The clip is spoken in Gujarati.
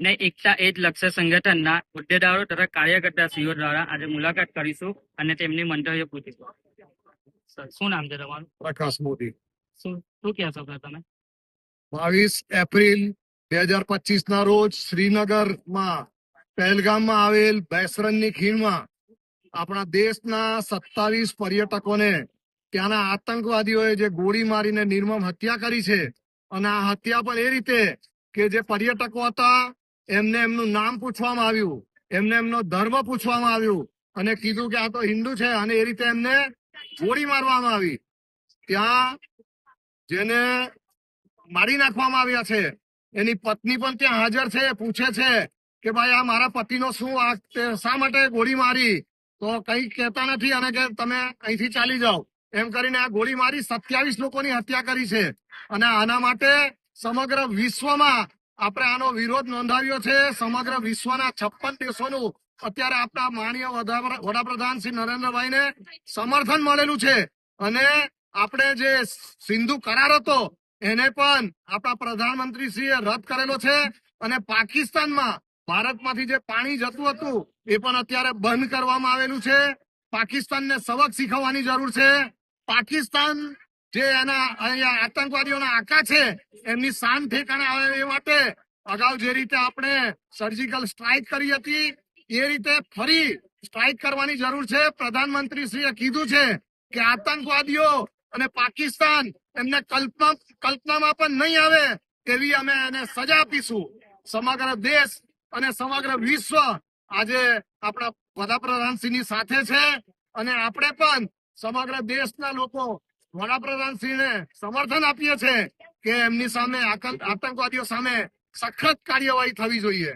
ને એકતા એજ લક્ષ્ય સંગઠનના હોદ્દેદારો તથા કાર્યકર્તા સીઓ દ્વારા આજે મુલાકાત કરીશું અને તેમની મંતવ્ય પૂછીશું. શું નામ છે તમારું? પ્રકાશ મોદી. શું શું કહેશો તમે? બાવીસ એપ્રિલ બે હજાર પચીસ ના રોજ શ્રીનગરમાં પહેલગામમાં આવેલ બેસરનની ખીણમાં આપણા દેશના સત્તાવીસ પર્યટકોને ત્યાંના આતંકવાદીઓએ જે ગોળી મારીને નિર્મમ હત્યા કરી છે અને આ હત્યા પણ એ રીતે કે જે પર્યટકો હતા એમને એમનું નામ પૂછવામાં આવ્યું. એમને એમનો ધર્મ પૂછવામાં આવ્યું. અને કીધું કે આ તો હિન્દુ છે અને એ રીતે એમને ગોળી મારવામાં આવી. ત્યાં જેને મારી નાખવામાં આવ્યા છે, એની પત્ની પણ ત્યાં હાજર છે, પૂછે છે કે ભાઈ આ મારા પતિનો શું આ શા માટે ગોળી મારી? તો કઈ કહેતા નથી અને કે તમે અહીંથી ચાલી જાઓ. એમ કરીને આ ગોળી મારી સત્યાવીસ લોકોની હત્યા કરી છે. અને આના માટે સમગ્ર વિશ્વમાં આપણે આનો વિરોધ નોંધાવ્યો છે. સમગ્ર વિશ્વના છપ્પન દેશોનું અત્યારે આપણા માનીય વડાપ્રધાન શ્રી નરેન્દ્રભાઈને સમર્થન મળેલું છે. અને આપણે જે સિંધુ કરાર હતો, એને પણ આપણા પ્રધાનમંત્રીશ્રીએ રદ કરેલો છે. અને પાકિસ્તાનમાં ભારતમાંથી જે પાણી જતું હતું, એ પણ અત્યારે બંધ કરવામાં આવેલું છે. પાકિસ્તાનને સબક શીખવવાની જરૂર છે. પાકિસ્તાન જે એના અહીંયા આતંકવાદીઓના આકા છે, એમની શાન ઠેકાણે આવે એ માટે અગાઉ જે રીતે આપણે સર્જિકલ સ્ટ્રાઇક કરી હતી, એ રીતે ફરી સ્ટ્રાઇક કરવાની જરૂર છે. પ્રધાનમંત્રીશ્રીએ કીધું છે કે આતંકવાદીઓ અને પાકિસ્તાન એમને કલ્પના, કલ્પનામાં પણ નહીં આવે તેવી અમે એને સજા આપીશું. સમગ્ર દેશ અને સમગ્ર વિશ્વ આજે આપણા વડાપ્રધાનશ્રીની સાથે છે અને આપણે પણ સમગ્ર દેશના લોકો વડાપ્રધાનશ્રીને સમર્થન આપીએ છીએ કે એમની સામે આતંક- આતંકવાદીઓ સામે સખત કાર્યવાહી થવી જોઈએ.